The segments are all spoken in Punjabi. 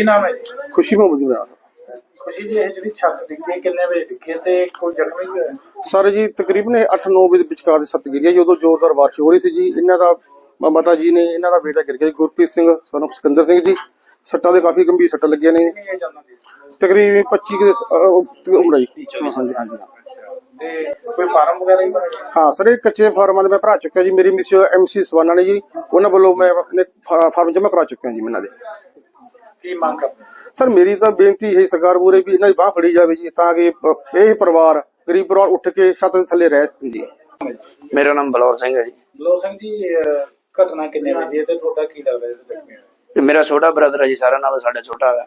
ਕੀ ਨਾਮ ਹੈ ਜੀ? ਖੁਸ਼ੀ ਮੁਹੰਮਦ ਮੇਰਾ ਖੁਸ਼ੀ ਜੀ ਇਹ ਜਿਹੜੀ ਛੱਤ ਡਿੱਗੀ ਕਿੰਨੇ ਵਜੇ ਡਿੱਗੀ ਤੇ ਕੋਈ ਜ਼ਖਮੀ ਵੀ ਹੋਇਆ? ਸਰ ਜੀ ਤਕਰੀਬਨ 8-9 ਵਜੇ ਦੇ ਵਿਚਕਾਰ ਦੇ ਸੱਤ ਗਿਰਿਆ ਜਦੋਂ ਜ਼ੋਰਦਾਰ ਬਾਰਿਸ਼ ਹੋ ਰਹੀ ਸੀ ਜੀ। ਇਹਨਾਂ ਦਾ ਮਾਤਾ ਜੀ ਨੇ ਇਹਨਾਂ ਦਾ ਬੇਟਾ ਗਿਰ ਗਿਆ ਜੀ, ਗੁਰਪ੍ਰੀਤ ਸਿੰਘ ਸਾਨੂੰ ਸਿਕੰਦਰ ਸਿੰਘ ਜੀ। ਸੱਟਾਂ ਦੇ ਕਾਫੀ ਗੰਭੀਰ ਸੱਟਾਂ ਲੱਗੀਆਂ ਨੇ। ਦੀ ਤਕਰੀਬਨ 25 ਕੁ ਦੇ ਉਮਰ ਹੈ ਜੀ। ਹਾਂਜੀ ਹਾਂਜੀ। ਤੇ ਕੋਈ ਫਾਰਮ ਵਗੈਰਾ ਹੀ ਭਰਿਆ? ਹਾਂ ਸਰ ਇਹ ਕੱਚੇ ਫਾਰਮਾਂ ਦੇ ਮੈਂ ਭਰਾ ਚੁੱਕਿਆ ਜੀ। ਮੇਰੀ ਮਿਸ ਐਮਸੀ ਸਵਾਨਾ ਨੇ ਜੀ। ਉਹਨਾਂ ਵੱਲੋਂ ਮੈਂ ਆਪਣੇ ਫਾਰਮ ਜਮ੍ਹਾਂ ਕਰਾ ਚੁੱਕਿਆ ਜੀ ਮੈਂ ਇਹਨਾਂ ਦੇ। ਕੀ ਮੰਗ ਕਰਦੇ ਸਰ ਮੇਰੀ ਤਾਂ ਬੇਨਤੀ ਹੈ ਸਰਕਾਰ ਮੂਹਰੇ ਵੀ ਇਹਨਾਂ ਦੀ ਬਾਹ ਫੜੀ ਜਾਵੇ ਜੀ ਤਾਂ ਕਿ ਇਹ ਪਰਿਵਾਰ ਗਰੀਬ ਪਰਿਵਾਰ ਉੱਠ ਕੇ ਛੱਤ ਦੇ ਥੱਲੇ ਰਹਿ ਜੀ। ਮੇਰਾ ਨਾਮ ਬਲੌਰ ਸਿੰਘ ਹੈ ਜੀ। ਲੋ ਸਿੰਘ ਜੀ ਘਟਨਾ ਕਿੰਨੇ ਵਜੇ ਤੇ ਤੁਹਾਡਾ ਕੀ ਲੱਗਦਾ ਮੇਰਾ ਛੋਟਾ ਬ੍ਰਦਰ ਹੈ ਜੀ ਸਾਰਿਆਂ ਨਾਲੋਂ ਸਾਡਾ ਛੋਟਾ ਹੈ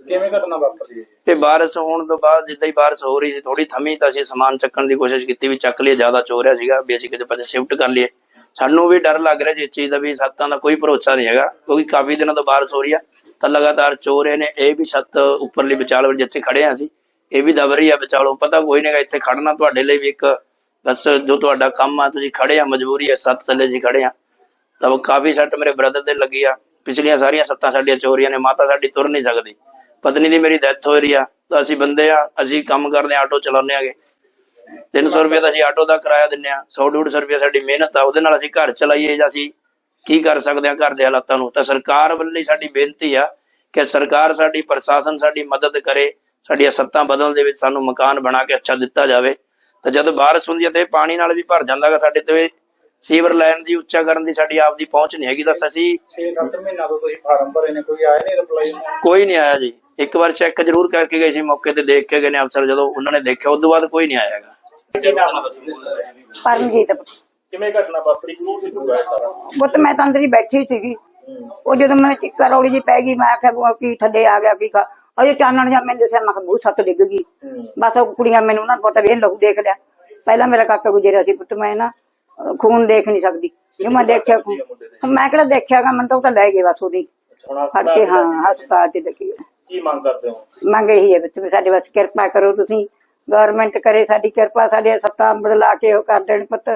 ਕਿਵੇਂ ਘਟਨਾ ਵਾਪਰੀ ਹੈ ਜੀ? ਇਹ ਬਾਰਿਸ਼ ਹੋਣ ਤੋਂ ਬਾਅਦ ਜਿੱਦਾਂ ਹੀ ਬਾਰਿਸ਼ ਹੋ ਰਹੀ ਸੀ ਥੋੜੀ ਥਮੀ ਤਾਂ ਅਸੀਂ ਸਮਾਨ ਚੱਕਣ ਦੀ ਕੋਸ਼ਿਸ਼ ਕੀਤੀ ਵੀ ਚੱਕ ਲਈਏ ਜ਼ਿਆਦਾ ਚੋਰਿਆ ਸੀਗਾ ਵੀ ਅਸੀਂ ਕਿਸੇ ਪਾਸੇ ਸ਼ਿਫਟ ਕਰ ਲਈਏ। ਸਾਨੂੰ ਵੀ ਡਰ ਲੱਗ ਰਿਹਾ ਜੀ ਇਸ ਚੀਜ਼ ਦਾ ਵੀ ਛੱਤਾਂ ਦਾ ਕੋਈ ਭਰੋਸਾ ਨਹੀਂ ਹੈਗਾ ਕਿਉਂਕਿ ਕਾਫੀ ਦਿਨਾਂ ਤੋਂ ਬਾਰਿਸ਼ ਹੋ ਰਹੀ ਆ। ਤਾਂ ਲਗਾਤਾਰ ਚੋਰੇ ਨੇ। ਇਹ ਵੀ ਛੱਤ ਉੱਪਰਲੀ ਵਿਚਾਲ ਵੱਲ ਜਿੱਥੇ ਖੜੇ ਆ ਸੀ ਇਹ ਵੀ ਦਬ ਰਹੀ ਆ ਵਿਚਾਲੋ। ਪਤਾ ਕੋਈ ਨਹੀਂਗਾ ਇੱਥੇ ਖੜਨਾ ਤੁਹਾਡੇ ਲਈ ਵੀ ਇੱਕ ਬਸ ਜੋ ਤੁਹਾਡਾ ਕੰਮ ਆ, ਤੁਸੀਂ ਖੜੇ ਆ, ਮਜਬੂਰੀ ਹੈ ਸੱਤ ਥੱਲੇ ਜੀ ਖੜੇ ਆ। ਤਾਂ ਕਾਫੀ ਸੱਟ ਮੇਰੇ ਬ੍ਰਦਰ ਦੇ ਲੱਗੀ ਆ। ਪਿਛਲੀਆਂ ਸਾਰੀਆਂ ਸੱਤਾਂ ਸਾਡੀਆਂ ਚੋਰੀਆਂ ਨੇ, ਮਾਤਾ ਸਾਡੀ ਤੁਰ ਨਹੀਂ ਸਕਦੀ। ਪਤਨੀ ਦੀ ਮੇਰੀ ਡੈਥ ਹੋ ਰਹੀ ਆ। ਤਾਂ ਅਸੀਂ ਬੰਦੇ ਆ, ਅਸੀਂ ਕੰਮ ਕਰਦੇ ਆ, ਆਟੋ ਚਲਾਉਂਦੇ ਆਗੇ। 300 ਰੁਪਏ ਦਾ ਅਸੀਂ ਆਟੋ ਦਾ ਕਿਰਾਇਆ ਦਿੰਨੇ ਆ। 100 150 ਰੁਪਏ ਸਾਡੀ ਮਿਹਨਤ ਆ, ਉਹਦੇ ਨਾਲ ਅਸੀਂ ਘਰ ਚਲਾਈਏ ਜਾਂ ਅਸੀਂ ਕੀ ਕਰ ਸਕਦੇ ਆ ਘਰ ਦੇ ਹਾਲਾਤਾਂ ਨੂੰ? ਤਾਂ ਸਰਕਾਰ ਵੱਲੋਂ ਹੀ ਸਾਡੀ ਬੇਨਤੀ ਆ ਕਿ ਸਰਕਾਰ ਸਾਡੀ ਪ੍ਰਸ਼ਾਸਨ ਸਾਡੀ ਮਦਦ ਕਰੇ ਸਾਡੀਆਂ ਸੱਤਾਂ ਬਦਲਣ ਦੇ ਵਿੱਚ ਸਾਨੂੰ ਮਕਾਨ ਬਣਾ ਕੇ ਅੱਛਾ ਦਿੱਤਾ ਜਾਵੇ। ਤਾਂ ਜਦ ਬਾਰਿਸ਼ ਹੁੰਦੀ ਹੈ ਤੇ ਪਾਣੀ ਨਾਲ ਵੀ ਭਰ ਜਾਂਦਾਗਾ ਸਾਡੇ ਤੇ ਸੀਵਰ ਲਾਈਨ ਦੀ ਉੱਚਾ ਕਰਨ ਦੀ ਸਾਡੀ ਆਪਦੀ ਪਹੁੰਚ ਨਹੀਂ ਹੈਗੀ। ਤਾਂ ਅਸੀਂ 6-7 ਮਹੀਨਾ ਤੋਂ ਤੁਸੀਂ ਫਾਰਮ ਭਰੇ ਨੇ ਕੋਈ ਆਇਆ ਨਹੀਂ ਰਿਪਲਾਈ? ਕੋਈ ਨਹੀਂ ਆਇਆ ਜੀ। ਇੱਕ ਵਾਰ ਚੈੱਕ ਜ਼ਰੂਰ ਕਰਕੇ ਗਏ ਸੀ ਮੌਕੇ ਤੇ ਦੇਖ ਕੇ ਗਏ ਨੇ ਅਫਸਰ। ਜਦੋਂ ਉਹਨਾਂ ਨੇ ਦੇਖਿਆ ਉਸ ਤੋਂ ਬਾਅਦ ਕੋਈ ਨਹੀਂ ਆਇਆ ਹੈਗਾ। ਪਰਮਜੀਤ। ਕਿਵੇਂ ਘਟਨਾ ਵਾਪਰੀ? ਕੀ ਸੀ ਪੂਰਾ ਸਾਰਾ ਪੁੱਤ ਮੈਂ ਤਾਂ ਅੰਦਰ ਹੀ ਬੈਠੀ ਸੀਗੀ। ਉਹ ਜਦੋਂ ਮੈਨੂੰ ਚਿੱਕਾ ਰੌਲੀ ਜੀ ਪੈ ਗਈ ਮੈਂ ਆਖਿਆ ਕੀ ਥੱਲੇ ਆ ਗਿਆ ਕੀ ਖਾ ਅਜੇ ਚਾਨਣ ਜਾਂ ਮੈਨੂੰ ਦੱਸਿਆ ਮੈਂ ਬੂਹ ਸੱਤ ਡਿੱਗ ਗਈ। ਬਸ ਉਹ ਕੁੜੀਆਂ ਮੈਨੂੰ ਉਹਨਾਂ ਨੂੰ ਪਤਾ ਵੀ ਇਹ ਲਹੂ ਦੇਖ ਲਿਆ। ਪਹਿਲਾਂ ਮੇਰਾ ਕਾਕਾ ਗੁਜਰਿਆ ਸੀ ਪੁੱਤ ਮੈਂ ਨਾ ਖੂਨ ਦੇਖ ਨਹੀਂ ਸਕਦੀ। ਜੇ ਮੈਂ ਦੇਖਿਆ ਖੂਨ ਮੈਂ ਕਿਹੜਾ ਦੇਖਿਆਗਾ ਮੈਨੂੰ ਤਾਂ ਉਹ ਤਾਂ ਲੈ ਗਏ ਬਸ ਉਹਦੀ। ਫੜ ਕੇ ਹਾਂ ਹਸਪਤਾਲ ਚ ਲੱਗੀ ਹੈ। ਕੀ ਮੰਗ ਕਰਦੇ ਹੋ? ਮੰਗ ਇਹੀ ਹੈ ਤੁਸੀਂ ਸਾਡੇ ਵਾਸਤੇ ਕਿਰਪਾ ਕਰੋ ਤੁਸੀਂ। ਗਵਰਨਮੈਂਟ ਕਰੇ ਸਾਡੀ ਕਿਰਪਾ ਸਾਡੇ ਸੱਤਾ ਬਦਲਾ ਕੇ ਉਹ ਕਰ ਦੇਣ ਪੁੱਤ।